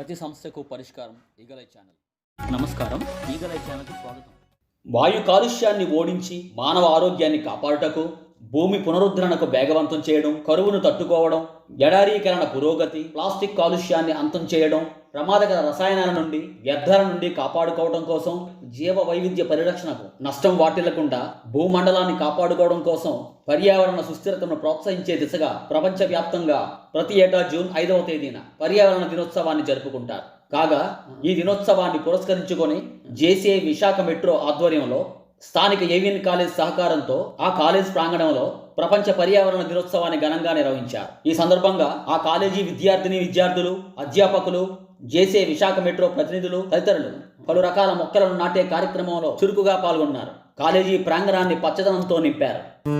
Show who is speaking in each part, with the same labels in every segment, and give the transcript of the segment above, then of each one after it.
Speaker 1: ప్రతి సమస్యకు పరిష్కారం ఈగలై ఛానల్. నమస్కారం. ఈగలై ఛానల్కి స్వాగతం. వాయు కాలుష్యాన్ని ఓడించి మానవ ఆరోగ్యాన్ని కాపాడుటకు భూమి పునరుద్ధరణకు వేగవంతం చేయడం కరువును తట్టుకోవడం ఎడారీకరణ పురోగతి ప్లాస్టిక్ కాలుష్యాన్ని అంతం చేయడం ప్రమాదకర రసాయనాల నుండి వ్యర్థాల నుండి కాపాడుకోవడం కోసం జీవ వైవిధ్య పరిరక్షణకు నష్టం వాటిల్లకుండా భూమండలాన్ని కాపాడుకోవడం కోసం పర్యావరణ సుస్థిరతను ప్రోత్సహించే దిశగా ప్రపంచవ్యాప్తంగా ప్రతి ఏటా జూన్ ఐదవ తేదీన పర్యావరణ దినోత్సవాన్ని జరుపుకుంటారు. కాగా ఈ దినోత్సవాన్ని పురస్కరించుకొని జేసీఐ విశాఖ మెట్రో ఆధ్వర్యంలో స్థానిక ఏవియన్ కాలేజ్ సహకారంతో ఆ కాలేజ్ ప్రాంగణంలో ప్రపంచ పర్యావరణ దినోత్సవాన్ని ఘనంగా నిర్వహించారు. ఈ సందర్భంగా ఆ కాలేజీ విద్యార్థిని విద్యార్థులు అధ్యాపకులు జేసే విశాఖ మెట్రో ప్రతినిధులు తదితరులు పలు రకాల మొక్కలను నాటే కార్యక్రమంలో చురుకుగా పాల్గొన్నారు. కాలేజీ ప్రాంగణాన్ని పచ్చదనంతో నింపారు.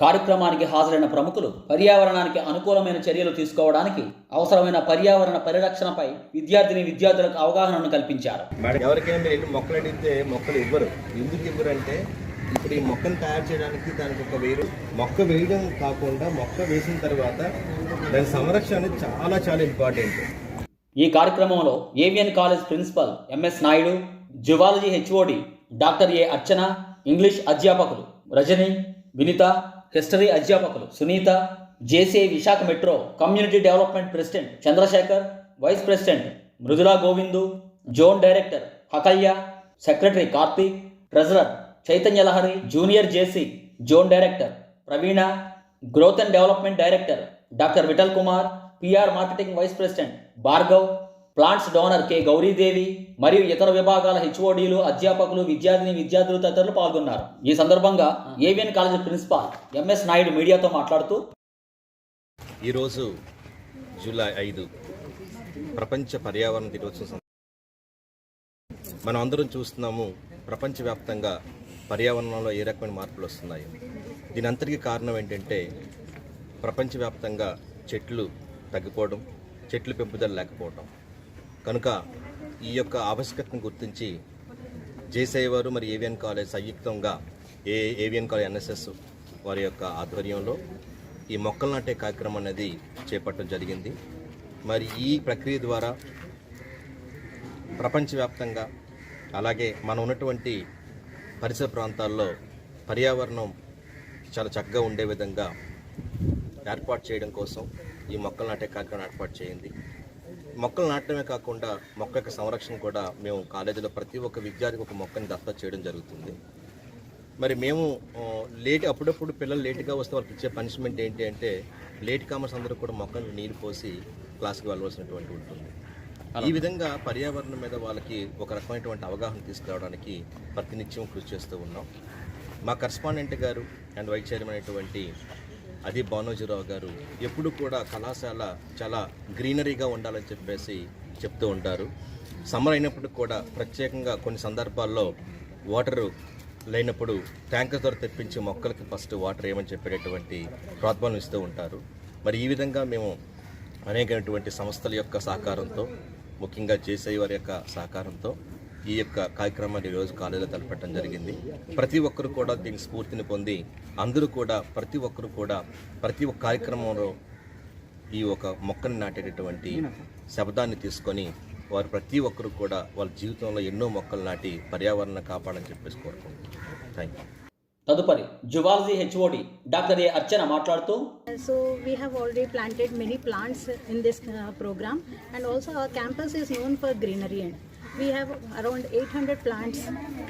Speaker 1: కార్యక్రమానికి హాజరైన ప్రముఖులు పర్యావరణానికి అనుకూలమైన చర్యలు తీసుకోవడానికి అవసరమైన పర్యావరణ పరిరక్షణపై విద్యార్థిని విద్యార్థులకు అవగాహనను కల్పించారు.
Speaker 2: ఎవరికైనా మీరు మొక్కలు అడిగితే మొక్కలు ఇవ్వరు. ఎందుకు ఇవ్వరు అంటే ఇప్పుడు ఈ మొక్కను తయారు చేయడానికి దానికి ఒక వేరు మొక్క వేయడం కాకుండా మొక్క వేసిన తర్వాత దాని సంరక్షణ అనేది చాలా చాలా ఇంపార్టెంట్.
Speaker 1: ఈ కార్యక్రమంలో A V N college principal M S Naidu zoology H O D doctor A Archana English అధ్యాపకులు రజని వినిత హిస్టరీ అధ్యాపకులు Sunitha J C I Visakha metro community development president Chandrasekhar vice president Mridula Govindu zone director Hakayya secretary Karthik treasurer Chaitanya Lahari junior J C zone director Praveena growth and development director doctor Vittal Kumar P R marketing vice president Bhargav plants donor K Gauri Devi మరియు ఇతర విభాగాల హెచ్ఓడీలు అధ్యాపకులు విద్యార్థిని విద్యార్థులు తదితరులు పాల్గొన్నారు. ఈ సందర్భంగా A V N college principal M S Naidu మీడియాతో మాట్లాడుతూ
Speaker 2: ఈరోజు జూలై ఐదు ప్రపంచ పర్యావరణ దినోత్సవం మనం అందరం చూస్తున్నాము ప్రపంచవ్యాప్తంగా పర్యావరణంలో ఏ రకమైన మార్పులు వస్తున్నాయి. దీని అంతటికీ కారణం ఏంటంటే ప్రపంచవ్యాప్తంగా చెట్లు తగ్గిపోవడం చెట్లు పెంపుదల లేకపోవడం. కనుక ఈ యొక్క ఆవశ్యకతను గుర్తించి జేసీ వారు మరి ఏవియన్ కాలేజ్ సంయుక్తంగా ఏ ఏవియన్ కాలేజ్ ఎన్ఎస్ఎస్ వారి యొక్క ఆధ్వర్యంలో ఈ మొక్కలు నాటే కార్యక్రమం అనేది చేపట్టడం జరిగింది. మరి ఈ ప్రక్రియ ద్వారా ప్రపంచవ్యాప్తంగా అలాగే మనం ఉన్నటువంటి పరిసర ప్రాంతాల్లో పర్యావరణం చాలా చక్కగా ఉండే విధంగా ఏర్పాటు చేయడం కోసం ఈ మొక్కలు నాటే కార్యక్రమం ఏర్పాటు చేయండి మొక్కలు నాటడమే కాకుండా మొక్క యొక్క సంరక్షణ కూడా మేము కాలేజీలో ప్రతి ఒక్క విద్యార్థికి ఒక మొక్కని దత్తా చేయడం జరుగుతుంది. మరి మేము లేట్ అప్పుడప్పుడు పిల్లలు లేట్గా వస్తే వాళ్ళకి ఇచ్చే పనిష్మెంట్ ఏంటి అంటే లేట్ కామర్స్ అందరూ కూడా మొక్కను నీరు పోసి క్లాస్కి వెళ్ళవలసినటువంటి ఉంటుంది. ఈ విధంగా పర్యావరణం మీద వాళ్ళకి ఒక రకమైనటువంటి అవగాహన తీసుకురావడానికి ప్రతినిత్యం కృషి చేస్తూ ఉన్నాం. మా కరస్పాండెంట్ గారు అండ్ వైస్ చైర్మన్ అయినటువంటి అది భానోజీరావు గారు ఎప్పుడు కూడా కళాశాల చాలా గ్రీనరీగా ఉండాలని చెప్పేసి చెప్తూ ఉంటారు. సమ్మర్ అయినప్పుడు కూడా ప్రత్యేకంగా కొన్ని సందర్భాల్లో వాటరు లేనప్పుడు ట్యాంకర్ ద్వారా తెప్పించి మొక్కలకి ఫస్ట్ వాటర్ ఏమని చెప్పేటటువంటి ప్రోత్సాహం ఇస్తూ ఉంటారు. మరి ఈ విధంగా మేము అనేకమైనటువంటి సంస్థల యొక్క సహకారంతో ముఖ్యంగా జేసీ వారి యొక్క సహకారంతో ఈ యొక్క కార్యక్రమాన్ని ఈరోజు కాలేజీలో తలపెట్టడం జరిగింది ప్రతి ఒక్కరు కూడా దీనికి స్ఫూర్తిని పొంది అందరూ కూడా ప్రతి ఒక్కరు కూడా ప్రతి ఒక్క కార్యక్రమంలో ఈ ఒక మొక్కని నాటేటటువంటి శబ్దాన్ని తీసుకొని వారు ప్రతి ఒక్కరు కూడా వాళ్ళ జీవితంలో ఎన్నో మొక్కలు నాటి పర్యావరణాన్ని కాపాడని చెప్పేసి కోరుకుంటున్నాను థ్యాంక్ యూ
Speaker 1: తదుపరి zoology H O D doctor A Archana మాట్లాడుతూ
Speaker 3: So we have already planted many plants in this uh, program and also our campus is known for greenery. We have around 800 plants,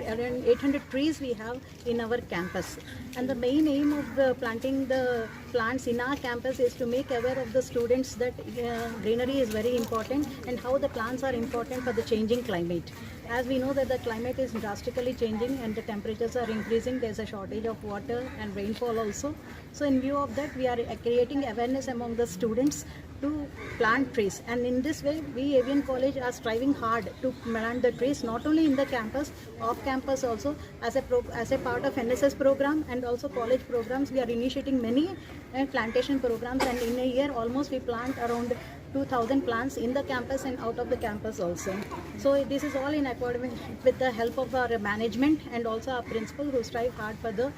Speaker 3: around 800 trees we have in our campus. And the main aim of uh, planting the plants in our campus is to make aware of the students that uh, greenery is very important and how the plants are important for the changing climate. As we know that the climate is drastically changing and the temperatures are increasing, there's a shortage of water and rainfall also. So in view of that, we are creating awareness among the students to plant trees. And in this way, we Avian College are striving hard to plant the trees, not only in the campus, off campus also, as a, pro- as a part of NSS program and also college programs. We are initiating many uh, plantation programs and in a year, almost we plant around 2000 plants in the campus and out of the campus also. So this is all in accordance with the help of our management and also our principal who strive hard for the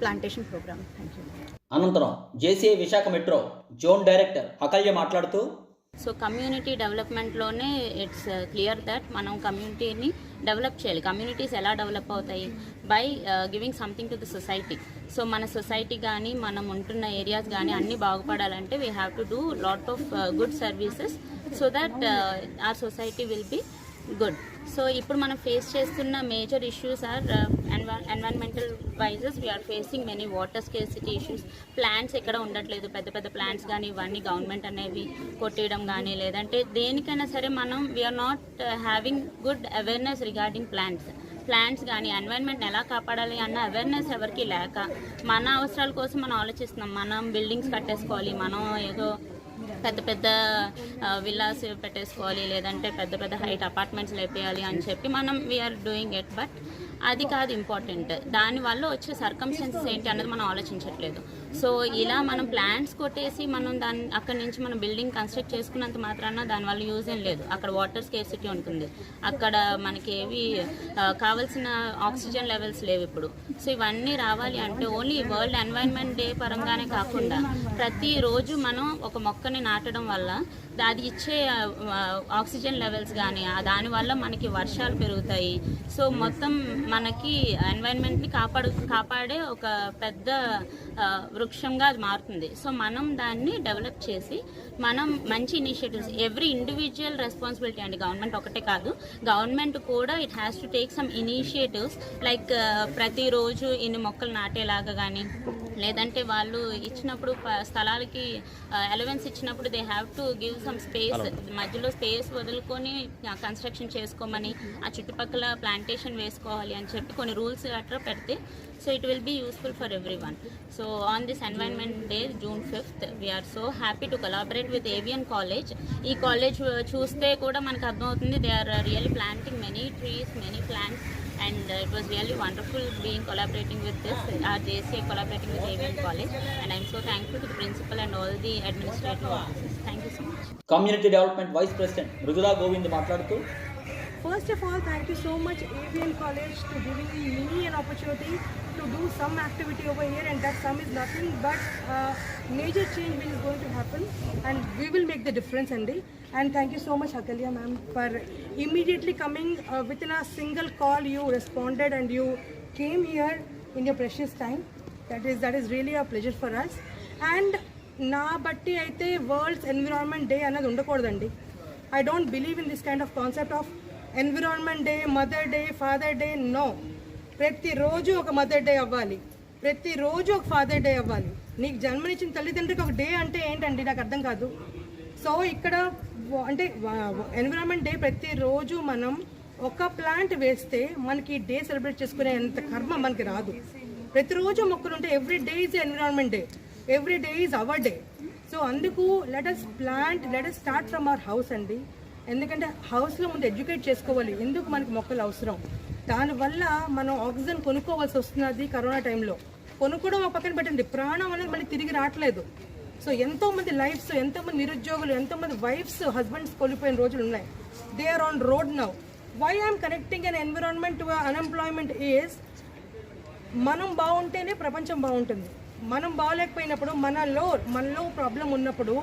Speaker 3: plantation program. Thank you.
Speaker 1: అనంతరం J C I Visakha metro zone director Akalya మాట్లాడుతూ
Speaker 4: so community డెవలప్మెంట్లోనే it's clear that మనం కమ్యూనిటీని develop చేయాలి. Communities ఎలా develop అవుతాయి? By giving something to the society so మన society కానీ మనం ఉంటున్న ఏరియాస్ కానీ అన్నీ బాగుపడాలంటే we have to do lot of good services so that our society will be good so ఇప్పుడు మనం ఫేస్ చేస్తున్న major issues are environmental wise we are facing many water scarcity issues plants ఎక్కడ ఉండట్లేదు. పెద్ద పెద్ద ప్లాంట్స్ కానీ ఇవన్నీ government అనేవి కొట్టేయడం కానీ లేదంటే దేనికైనా సరే మనం we are not having good awareness regarding plants plants కానీ ఎన్వైర్న్మెంట్ ఎలా కాపాడాలి అన్న అవేర్నెస్ ఎవరికి లేక మన అవసరాల కోసం మనం ఆలోచిస్తున్నాం. మనం బిల్డింగ్స్ కట్టేసుకోవాలి. మనం ఏదో పెద్ద పెద్ద విల్లాస్ పెట్టేసుకోవాలి లేదంటే పెద్ద పెద్ద హైట్ అపార్ట్మెంట్స్ లేపేయాలి అని చెప్పి మనం వీఆర్ డూయింగ్ ఇట్ బట్ అది కాదు ఇంపార్టెంట్ దానివల్ల వచ్చే సర్కమ్స్టెన్సెస్ ఏంటి అన్నది మనం ఆలోచించట్లేదు. సో ఇలా మనం ప్లాంట్స్ కొట్టేసి మనం దాన్ని అక్కడి నుంచి మనం బిల్డింగ్ కన్స్ట్రక్ట్ చేసుకున్నంత మాత్రాన దానివల్ల యూజ్ ఏం లేదు. అక్కడ వాటర్ స్కేసిటీ ఉంటుంది. అక్కడ మనకి ఏవి కావాల్సిన ఆక్సిజన్ లెవెల్స్ లేవు ఇప్పుడు. సో ఇవన్నీ రావాలి అంటే ఓన్లీ వరల్డ్ ఎన్వైరన్మెంట్ డే పరంగానే కాకుండా ప్రతిరోజు మనం ఒక మొక్కని నాటడం వల్ల అది ఇచ్చే ఆక్సిజన్ లెవెల్స్ కానీ దానివల్ల మనకి వర్షాలు పెరుగుతాయి. సో మొత్తం మనకి ఎన్వైరన్మెంట్ని కాపాడు కాపాడే ఒక పెద్ద వృక్షంగా అది మారుతుంది. సో మనం దాన్ని డెవలప్ చేసి మనం మంచి ఇనిషియేటివ్స్ ఎవ్రీ ఇండివిజువల్ రెస్పాన్సిబిలిటీ అండి గవర్నమెంట్ ఒకటే కాదు. గవర్నమెంట్ కూడా it has to take some initiatives like ప్రతిరోజు ఇన్ని మొక్కలు నాటేలాగా కానీ లేదంటే వాళ్ళు ఇచ్చినప్పుడు స్థలాలకి అలవెన్స్ ఇచ్చినప్పుడు they have to give some space మధ్యలో స్పేస్ వదులుకొని కన్స్ట్రక్షన్ చేసుకోమని ఆ చుట్టుపక్కల ప్లాంటేషన్ వేసుకోవాలి అని చెప్పి కొన్ని రూల్స్ అట్లా పెడితే so it will be useful for every so on this environment day june June we are so happy to collaborate with A V N college ఈ కాలేజ్ చూస్తే కూడా మనకు అర్థమవుతుంది they are really planting many trees many plants and uh, it was really wonderful being collaborating with this our JCA collaborating with AVN College and I'm so thankful to the principal and all the administrative officers. Thank you so much.
Speaker 1: Community development vice president Mridula Govind మాట్లాడుతూ
Speaker 5: First of all, thank you so much AVN College to giving me an opportunity to do some activity over here and that some is nothing but uh, major change which is going to happen and we will make the difference Andy. And thank you so much Akalya ma'am for immediately coming uh, within a single call you responded and you came here in your precious time. That is that is really a pleasure for us. And నా బట్టి అయితే world's environment day అన్నది ఉండకూడదండి I don't believe in this kind of concept of environment day mother day father day no ప్రతిరోజు ఒక mother day అవ్వాలి. ప్రతిరోజు ఒక ఫాదర్ డే అవ్వాలి. నీకు జన్మనిచ్చిన తల్లిదండ్రులకు ఒక డే అంటే ఏంటండి? నాకు అర్థం కాదు. సో ఇక్కడ అంటే ఎన్విరాన్మెంట్ డే ప్రతిరోజు మనం ఒక ప్లాంట్ వేస్తే మనకి డే సెలబ్రేట్ చేసుకునే అంత కర్మ మనకి రాదు. ప్రతిరోజు మొక్కలు ఉంటే every day is environment day every day is our day so అందుకు let us plant let us start from our house అండి. ఎందుకంటే హౌస్లో ముందు ఎడ్యుకేట్ చేసుకోవాలి. ఎందుకు మనకి మొక్కలు అవసరం? దానివల్ల మనం ఆక్సిజన్ కొనుక్కోవాల్సి వస్తున్నది కరోనా టైంలో కొనుక్కోవడం ఒక పక్కన పెట్టండి ప్రాణం అనేది మళ్ళీ తిరిగి రావట్లేదు. సో ఎంతోమంది లైఫ్స్ ఎంతో మంది నిరుద్యోగులు ఎంతోమంది వైఫ్స్ హస్బెండ్స్ కోల్పోయిన రోజులు ఉన్నాయి. They are on road now why I'm connecting an environment to a మనం బాగుంటేనే ప్రపంచం బాగుంటుంది. మనం బాగలేకపోయినప్పుడు మనలో మనలో ప్రాబ్లం ఉన్నప్పుడు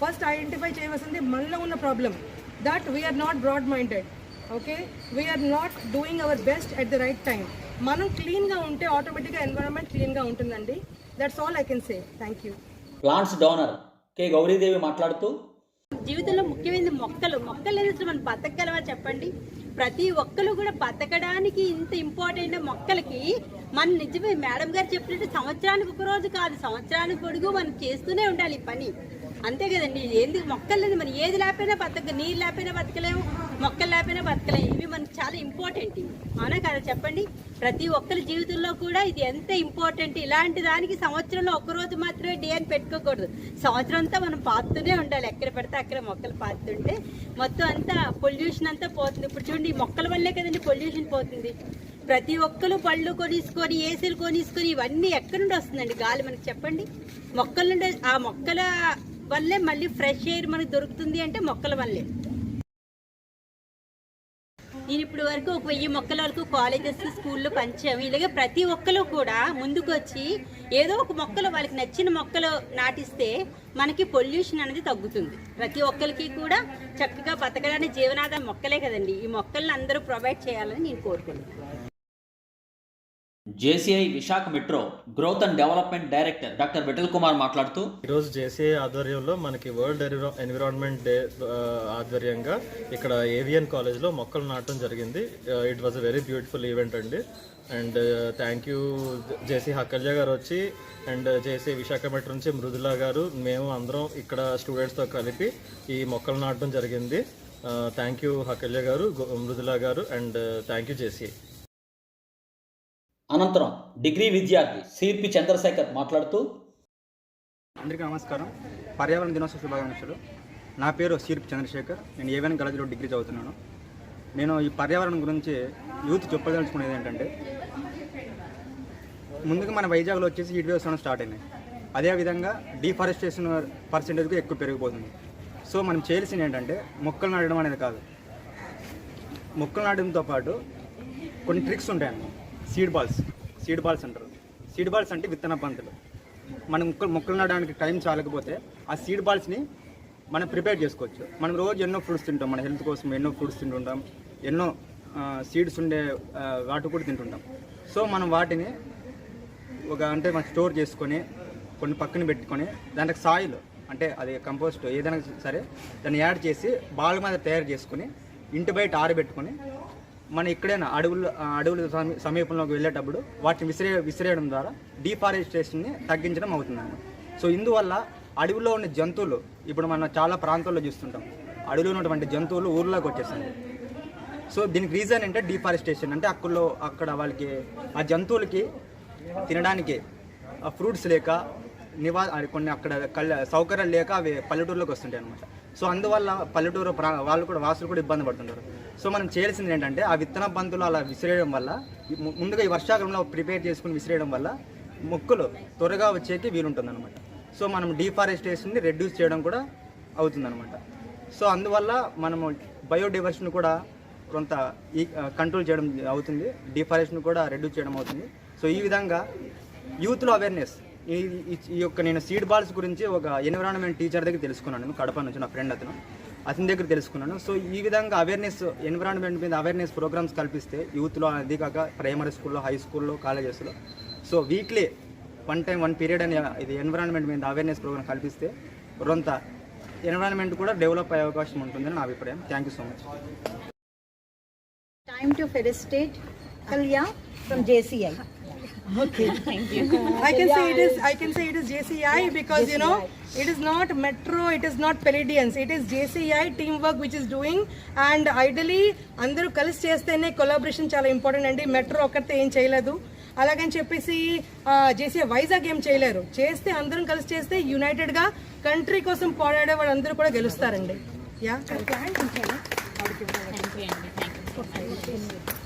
Speaker 5: ఫస్ట్ ఐడెంటిఫై చేయవలసింది మనలో ఉన్న problem that we are not broad minded okay we are not doing our best at the right time మనం క్లీన్గా ఉంటే ఆటోమేటిక్గా ఎన్విరాన్మెంట్ క్లీన్గా ఉంటుందండి. That's all I can say thank you
Speaker 1: plants donor K Gauri Devi మాట్లాడుతూ
Speaker 6: జీవితంలో ముఖ్యమైనది మొక్కలు. మొక్కలు లేని అసలు మనం బతకగలవా చెప్పండి? ప్రతి ఒక్కరు కూడా బతకడానికి ఇంత ఇంపార్టెంట్ మొక్కలకి మన నిజమే. మేడం గారు చెప్పినట్టు సంవత్సరానికి ఒక రోజు కాదు. సంవత్సరానికి పొడుగు మనం చేస్తూనే ఉండాలి ఈ పని. అంతే కదండి. ఎందుకు మొక్కలు లేదు మరి ఏది లేకపోయినా బతక నీరు లేకపోయినా బతకలేము మొక్కలు లేకపోయినా బతకలేము ఇవి మనకి చాలా ఇంపార్టెంట్ ఇవి అవునా కదా? చెప్పండి. ప్రతి ఒక్కరి జీవితంలో కూడా ఇది ఎంత ఇంపార్టెంట్ ఇలాంటి దానికి సంవత్సరంలో ఒక్కరోజు రోజు మాత్రమే డే అని పెట్టుకోకూడదు. సంవత్సరం అంతా మనం పాతుతూనే ఉండాలి. ఎక్కడ పడితే అక్కడ మొక్కలు పాతుంటే మొత్తం అంతా పొల్యూషన్ అంతా పోతుంది. ఇప్పుడు చూడండి మొక్కల వల్లే కదండి పొల్యూషన్ పోతుంది. ప్రతి ఒక్కరు పళ్ళు కొనిసుకొని ఏసీలు కొనిసుకొని ఇవన్నీ ఎక్కడి నుండి వస్తుందండి? గాలి మనకి చెప్పండి. మొక్కల నుండి ఆ మొక్కల వల్లే మళ్ళీ ఫ్రెష్ ఎయిర్ మనకు దొరుకుతుంది అంటే మొక్కల వల్లే. నేను ఇప్పుడు వరకు ఒక వెయ్యి మొక్కల వరకు కాలేజెస్ స్కూల్లో పంచాము. ఇలాగే ప్రతి ఒక్కరు కూడా ముందుకు వచ్చి ఏదో ఒక మొక్కలు వాళ్ళకి నచ్చిన మొక్కలు నాటిస్తే మనకి పొల్యూషన్ అనేది తగ్గుతుంది. ప్రతి ఒక్కరికి కూడా చక్కగా బతకడానికి జీవనాధారం మొక్కలే కదండి. ఈ మొక్కల్ని అందరూ ప్రొవైడ్ చేయాలని నేను కోరుకుంటున్నాను.
Speaker 1: J C I Visakha metro growth and development director doctor Vittal Kumar మాట్లాడుతూ
Speaker 7: ఈరోజు జేసీఐ ఆధ్వర్యంలో మనకి వరల్డ్ ఎన్విరాన్మెంట్ డే ఆధ్వర్యంగా ఇక్కడ ఏవిఎన్ కాలేజ్లో మొక్కలు నాటడం జరిగింది. It was a very beautiful event అండి. And thank you J C Hakalya garu వచ్చి అండ్ జేసీ విశాఖ మెట్రో నుంచి మృదులా గారు మేము అందరం ఇక్కడ స్టూడెంట్స్తో కలిపి ఈ మొక్కలు నాటడం జరిగింది. థ్యాంక్ యూ హక్కల్య గారు మృదులా గారు and thank you J C I.
Speaker 1: అనంతరం డిగ్రీ విద్యార్థి సిపి చంద్రశేఖర్ మాట్లాడుతూ
Speaker 8: అందరికీ నమస్కారం. పర్యావరణ దినోత్సవ శుభాకాంక్షలు. నా పేరు సిపి చంద్రశేఖర్. నేను ఏవెన్ కాలేజీలో డిగ్రీ చదువుతున్నాను. నేను ఈ పర్యావరణం గురించి యూత్ చెప్పదలుచుకునేది ఏంటంటే ముందుగా మన వైజాగ్లో వచ్చేసి హీట్ వేవ్స్ స్టార్ట్ అయినాయి. అదేవిధంగా డీఫారెస్టేషన్ పర్సెంటేజ్ ఎక్కువ పెరిగిపోతుంది. సో మనం చేయాల్సింది ఏంటంటే మొక్కలు నాటడం అనేది కాదు. మొక్కలు నాటడంతో పాటు కొన్ని ట్రిక్స్ ఉంటాయి సీడ్ బాల్స్ సీడ్ బాల్స్ అంటారు. సీడ్ బాల్స్ అంటే విత్తన పంతులు మనం మొక్కలు మొక్కలు నాటడానికి టైం చాలకపోతే ఆ సీడ్ బాల్స్ని మనం ప్రిపేర్ చేసుకోవచ్చు. మనం రోజు ఎన్నో ఫ్రూట్స్ తింటాం. మన హెల్త్ కోసం ఎన్నో ఫ్రూట్స్ తింటుంటాం. ఎన్నో సీడ్స్ ఉండే వాటి కూడా తింటుంటాం. సో మనం వాటిని ఒక అంటే మనం స్టోర్ చేసుకొని కొన్ని పక్కన పెట్టుకొని దానికి సాయిల్ అంటే అది కంపోస్ట్ ఏదైనా సరే దాన్ని యాడ్ చేసి బాల్ మీద తయారు చేసుకొని ఇంటి బయట ఆరబెట్టుకొని మన ఎక్కడైనా అడవులు అడవుల సమీ- సమీపంలోకి వెళ్ళేటప్పుడు వాటిని విసిరే విసిరేయడం ద్వారా డీఫారెస్టేషన్ని తగ్గించడం అవుతుందండి సో ఇందువల్ల అడవిలో ఉన్న జంతువులు ఇప్పుడు మనం చాలా ప్రాంతాల్లో చూస్తుంటాం అడవిలో ఉన్నటువంటి జంతువులు ఊర్లోకి వచ్చేస్తాయి. సో దీనికి రీజన్ అంటే డీఫారెస్టేషన్. అంటే అక్కడలో అక్కడ వాళ్ళకి ఆ జంతువులకి తినడానికి ఆ ఫ్రూట్స్ లేక నివా కొన్ని అక్కడ కళ్ళ సౌకర్యాలు లేక అవి పల్లెటూరులోకి వస్తుంటాయి అనమాట సో అందువల్ల పల్లెటూరు ప్రా వాళ్ళు కూడా వాసులు కూడా ఇబ్బంది పడుతుంటారు. సో మనం చేయాల్సింది ఏంటంటే ఆ విత్తన బంతులు అలా విసిరేయడం వల్ల ముందుగా ఈ వర్షాకాలంలో ప్రిపేర్ చేసుకుని విసిరేయడం వల్ల మొక్కలు త్వరగా వచ్చేకి వీలుంటుంది సో మనం డీఫారెస్టేషన్ని రెడ్యూస్ చేయడం కూడా అవుతుందన్నమాట. సో అందువల్ల మనము బయోడైవర్సిటీని కూడా కొంత ఈ కంట్రోల్ చేయడం అవుతుంది డిఫారెస్ట్ని కూడా రెడ్యూస్ చేయడం అవుతుంది. సో ఈ విధంగా యూత్లో అవేర్నెస్ ఈ ఈ- ఈ యొక్క నేను సీడ్ బాల్స్ గురించి ఒక ఎన్విరాన్మెంట్ టీచర్ దగ్గర తెలుసుకున్నాను నేను కడప నుంచి నా ఫ్రెండ్ అతను. అతని దగ్గర తెలుసుకున్నాను. సో ఈ విధంగా అవేర్నెస్ ఎన్విరాన్మెంట్ మీద అవేర్నెస్ ప్రోగ్రామ్స్ కల్పిస్తే యూత్లో అది కాక ప్రైమరీ స్కూల్లో హై స్కూల్లో కాలేజెస్లో so weekly one time one period అని ఇది ఎన్విరాన్మెంట్ మీద అవేర్నెస్ ప్రోగ్రామ్ కల్పిస్తే రొంత ఎన్విరాన్మెంట్ కూడా డెవలప్ అయ్యే అవకాశం ఉంటుందని నా అభిప్రాయం. Thank you so much
Speaker 3: time to facilitate Kalya from J C I Okay. Thank you.
Speaker 5: I can say it is I can say it is JCI because you know it is not Metro, it is not Palladians, it is JCI teamwork which is doing and ideally అందరూ కలిసి చేస్తేనే collaboration చాలా important అండి metro ఒక్కరితో ఏం చేయలేదు అలాగని చెప్పేసి జేసీ వైజాగ్ ఏం చేయలేరు చేస్తే అందరం కలిసి చేస్తే యునైటెడ్గా కంట్రీ కోసం పోరాడే వాళ్ళందరూ కూడా గెలుస్తారండి యా
Speaker 4: థ్యాంక్ యూ అండి థ్యాంక్ యూ